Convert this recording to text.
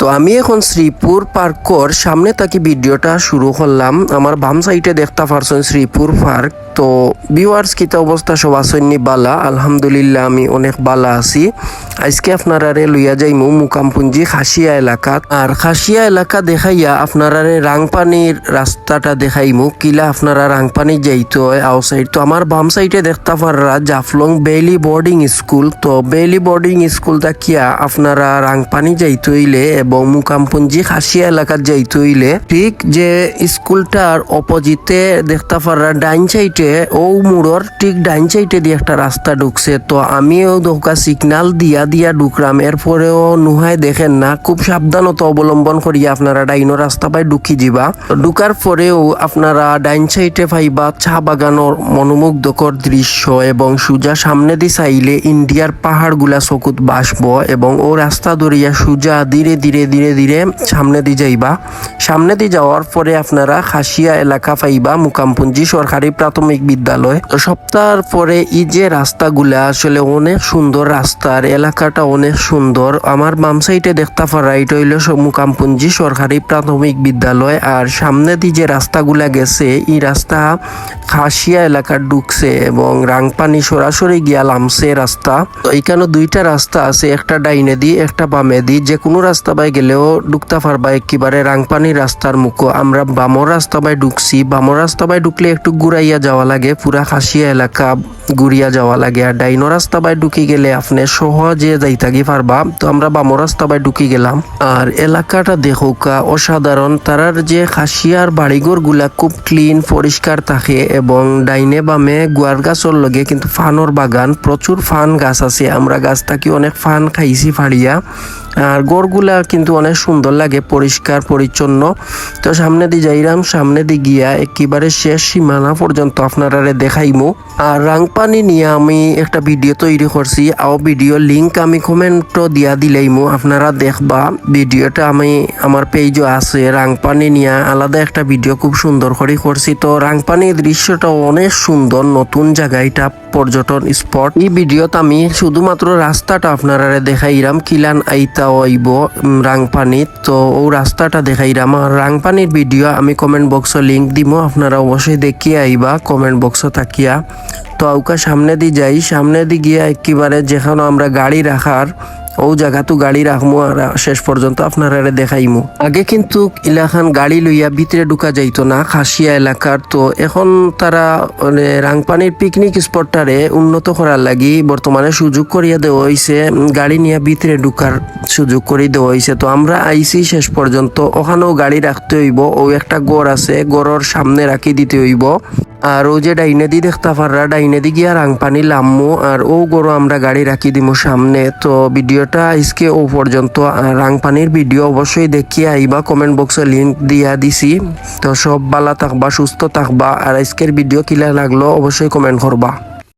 তো আমি এখন শ্রীপুর পার্কর সামনে থাকি ভিডিওটা শুরু করলাম। আমার বাম সাইডে দেখতে পারছেন শ্রীপুর পার্ক। তো ভিউয়ার্স কিতা অবস্থা? সব আসেননি বালা। আলহামদুলিল্লাহ, আমি অনেক বালা আছি। আজকে আপনারারে লইয়া যাইমু মুকামপুঞ্জি খাসিয়া এলাকা। আর খাসিয়া এলাকা দেখাইয়া আপনারারে রাংপানির রাস্তাটা দেখাইমু। কিলা আপনারা রাংপানি যাইতো হয় আও সাইড তো আমার বাম সাইডে দেখতে পাররা জাফলং বেলি বোর্ডিং স্কুল তো বেলি বোর্ডিং স্কুল কিয়া আপনারা রাংপানি যাইতে হইলে এবং মুকামপুঞ্জি খাসিয়া এলাকাত যাইতে হইলে ঠিক যে স্কুলটার অপোজিটে দেখতে পাররা ডাইন সাইডে ও মুড়র ঠিক ডাইন সাইডে দিয়ে একটা রাস্তা ঢুকছে। তো আমিও দোকা সিগনাল দিয়া দিয়া ঢুকলাম। এরপরেও নুহাই দেখেন না, খুব সাবধানতা অবলম্বন করিয়া আপনারা ডাইনো রাস্তা পাই ঢুকি তো ঢুকার পরেও আপনারা ডাইন সাইডে পাইবা চা বাগানোর মনোমুগ্ধকর দৃশ্য এবং সুজা সামনে দি চাইলে ইন্ডিয়ার পাহাড়গুলা চকুত বাসব এবং ও রাস্তা ধরিয়া সুজা ধীরে ধীরে ধীরে ধীরে সামনে দি যাইবা। সামনে দি যাওয়ার পরে আপনারা খাসিয়া এলাকা পাইবা, মুকামপুঞ্জি সরকারি প্রাথমিক বিদ্যালয়। সপ্তাহের পরে এই যে রাস্তাগুলা, আসলে অনেক সুন্দর রাস্তার এলাকাটা অনেক সুন্দর। আমার বাম সাইডে দেখতে পারা, এটা হইল মুকামপুঞ্জি সরকারি প্রাথমিক বিদ্যালয়। আর সামনে দিয়ে যে রাস্তাগুলা গেছে, এই রাস্তা খাসিয়া এলাকার ঢুকছে এবং রাংপানি সরাসরি গিয়া লামছে রাস্তা। এখানে দুইটা রাস্তা আছে, একটা ডাইনে দি একটা বামে দি যে কোনো রাস্তা বাই গেলেও ঢুকতে পারবা একেবারে রাংপানি রাস্তার মুখো। আমরা বামর রাস্তা বাই ঢুকছি বামর রাস্তা বাই ঢুকলে একটু ঘুরাইয়া যাওয়া লাগে, পুরা খাসিয়া এলাকা। ঘুরিয়া যাওয়া লাগে আর ডাইনো রাস্তা বাই ঢুকি গেলে আপনি সহজে যাইতাগি পারবা। তো আমরা বামর রাস্তা বাই ঢুকি গেলাম। আর এলাকাটা দেখোকা অসাধারণ, তারার যে খাসিয়ার বাড়িঘরগুলা খুব ক্লিন পরিষ্কার থাকে এবং ডাইনে বামে গুয়ার গাছর লগে কিন্তু ফানর বাগান, প্রচুর ফান গাছ আছে। আমরা গাছ থাকি অনেক ফান খাইছি ফাড়িয়া। আর গড়গুলা কিন্তু অনেক সুন্দর লাগে, পরিষ্কার, পরিচ্ছন্ন। তো সামনে দিয়ে যাইরাম, সামনে দিয়ে গিয়া একেবারে শেষ সীমানা পর্যন্ত আপনারা দেখাইমু। আর রাংপানি নিয়ে আমি একটা ভিডিও তৈরি করছি। আও ভিডিও লিংক আমি কমেন্টও দিয়া দিলাইমু আপনারা দেখবা ভিডিওটা আমি আমার পেজও আছে। রাংপানি নিয়ে আলাদা একটা ভিডিও খুব সুন্দর করে করছি। তো রাংপানির দৃশ্যটা অনেক সুন্দর নতুন জায়গা এটা পর্যটন স্পট এই ভিডিওতে আমি শুধুমাত্র রাস্তাটা আপনারা দেখাইরাম কিলান আইতা হইব উম, রাংপানিত তো ও রাস্তাটা দেখাইরাম। আর রাংপানির ভিডিও আমি কমেন্ট বক্সে লিংক দিব আপনারা অবশ্যই দেখিয়ে আইবা কমেন্ট বক্সে তাকিয়া তো আউকা সামনে দিয়ে যাই সামনে দিয়ে গিয়া একেবারে যেখানে আমরা গাড়ি রাখার ও জায়গা তো গাড়ি রাখমু আর শেষ পর্যন্ত আপনারা দেখাইমু। আগে কিন্তু ইলাখান গাড়ি লইয়া ভিতরে ঢুকা যাইতো না, খাসিয়া এলাকার তো এখন তারা মানে রাংপানির পিকনিক স্পটটারে উন্নত করার লাগি বর্তমানে সুযোগ করিয়া দেওয়া হয়েছে গাড়ি নিয়ে ভিতরে ঢুকার সুযোগ করে দেওয়া হয়েছে তো আমরা আইসি শেষ পর্যন্ত ওখানেও গাড়ি রাখতে হইব। ও একটা গড় আছে গড়ের সামনে রাখি দিতে হইব। আর ও যে ডাইনে দি দেখতে পাররা ডাইনে দি গিয়া রাংপানি লামমু। আর ও গরু আমরা গাড়ি রাখি দিমু সামনে। তো ভিডিওটা আজকে ও পর্যন্ত রাংপানির ভিডিও অবশ্যই দেখিয়ে আইবা কমেন্ট বক্সে লিঙ্ক দিয়া দিছি। তো সব বালা থাকবা, সুস্থ থাকবা, আর আজকের ভিডিও কিলা লাগল, অবশ্যই কমেন্ট করবা।